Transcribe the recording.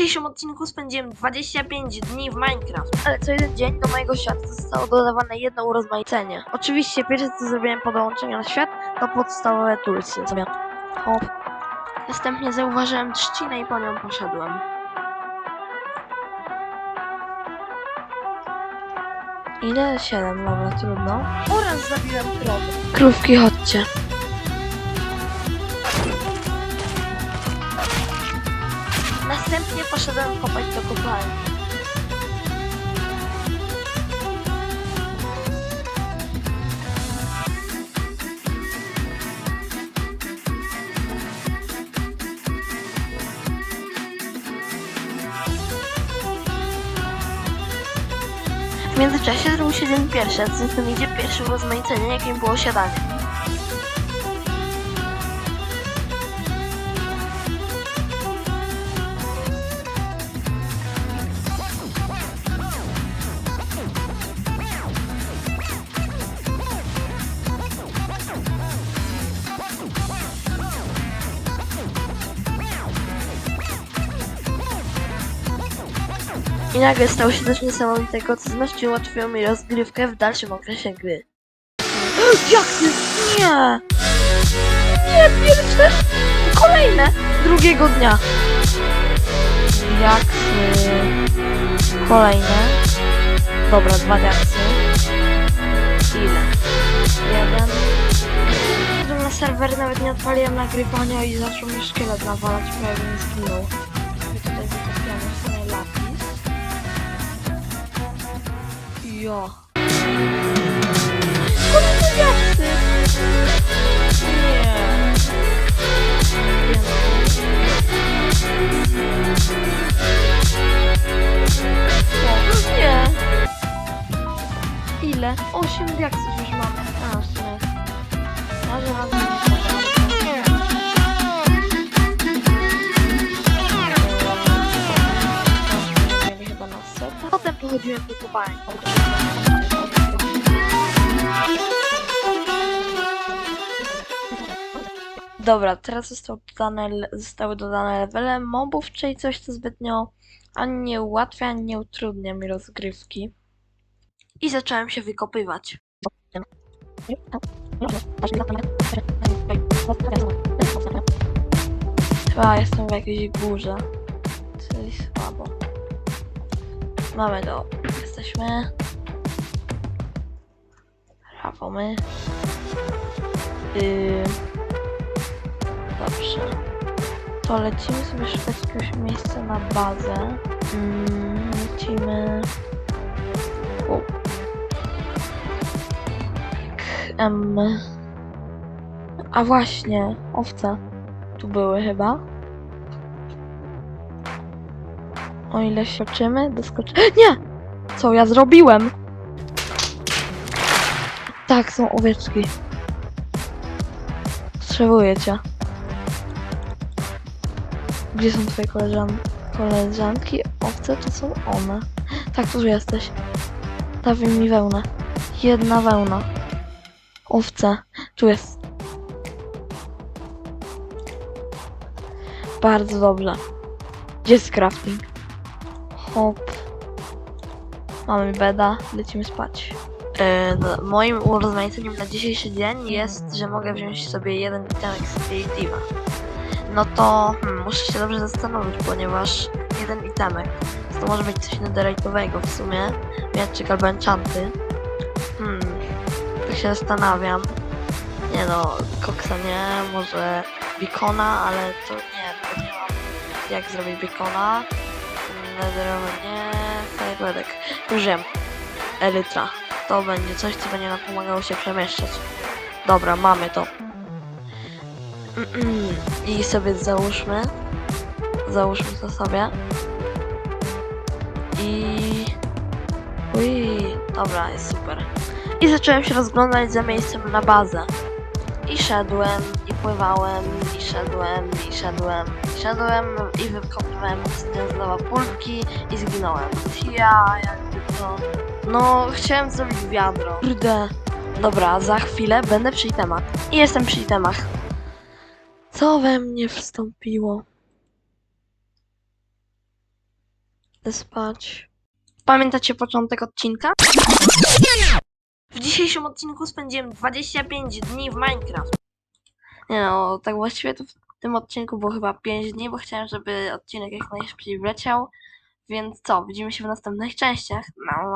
dzisiejszym odcinku spędziłem 25 dni w Minecraft, ale co jeden dzień do mojego świata zostało dodawane jedno urozmaicenie. Oczywiście pierwsze co zrobiłem po dołączeniu na świat to podstawowe tulsy. Sobie hop. Następnie zauważyłem trzcinę i po nią poszedłem. Ile? 7, dobra, trudno. Oraz zabiłem krowy. Krówki, chodźcie. Następnie poszedłem kopać do kopalni. W międzyczasie zrobił się dzień pierwszy, a za tym idzie pierwsze urozmaicenie, jakim było siadanie. I nagle stało się coś niesamowitego, co znacznie ułatwiło mi rozgrywkę w dalszym okresie gry. Jak ty? Nie! Nie, pierwsze! Kolejne! Drugiego dnia. Diaksy. Kolejne. Dobra, dwa diaksy. Ile? Jeden. Wszedłem na serwer, nawet nie odpaliłem nagrywania i zaczął mi szkielet nawalać, prawie mi zginął. Kolejne diaksy! Nie. Ile? 8 diaksów już mamy. A, w sumie. Na. Potem pochodziłem do kopalni. Dobra, teraz został dodane, zostały dodane levele mobów, czyli coś, co zbytnio ani nie ułatwia, ani nie utrudnia mi rozgrywki. I zacząłem się wykopywać. Chyba jestem w jakiejś górze. Czyli słabo. Mamy do. Jesteśmy. Prawo my. Yy... Dobrze. To lecimy sobie szukać jakiegoś miejsca na bazę. Mm, lecimy. K, em. A właśnie, owce. Tu były chyba. O ile się doskoczy... Nie! Co ja zrobiłem? Tak, są owieczki. Potrzebuję cię. Gdzie są twoje koleżan koleżanki? Owce to są one. Tak, tu jesteś. Dawaj mi wełnę. Jedna wełna. Owce. Tu jest. Bardzo dobrze. Gdzie jest crafting? Hop. Mamy beda, lecimy spać. No, moim urozmaiceniem na dzisiejszy dzień jest, że mogę wziąć sobie jeden itemek z Creative'a. No to hmm, muszę się dobrze zastanowić, ponieważ jeden itemek to może być coś netherite'owego w sumie, mieczyk albo enchanty. Hmm, tak się zastanawiam. Nie no, koksa nie, może beacona, ale to nie, bo nie mam jak zrobić beacona. Netherowe nie, firebedek. Już wiem. Elytra. To będzie coś, co będzie nam pomagało się przemieszczać. Dobra, mamy to. I sobie załóżmy. Załóżmy to sobie. I... Ui, dobra, jest super. I zacząłem się rozglądać za miejscem na bazę. I szedłem, i pływałem, i szedłem, i szedłem, i szedłem, i wykopywałem z nowa pulki i zginąłem. Ja, jakby to... No, chciałem zrobić wiadro. Kurde. Dobra, za chwilę będę przy temat. I jestem przy temach. Co we mnie wstąpiło? Spać. Pamiętacie początek odcinka? W dzisiejszym odcinku spędziłem 25 dni w Minecraft. Nie no, tak właściwie to w tym odcinku było chyba 5 dni, bo chciałem, żeby odcinek jak najszybciej wleciał. Więc co, widzimy się w następnych częściach. No.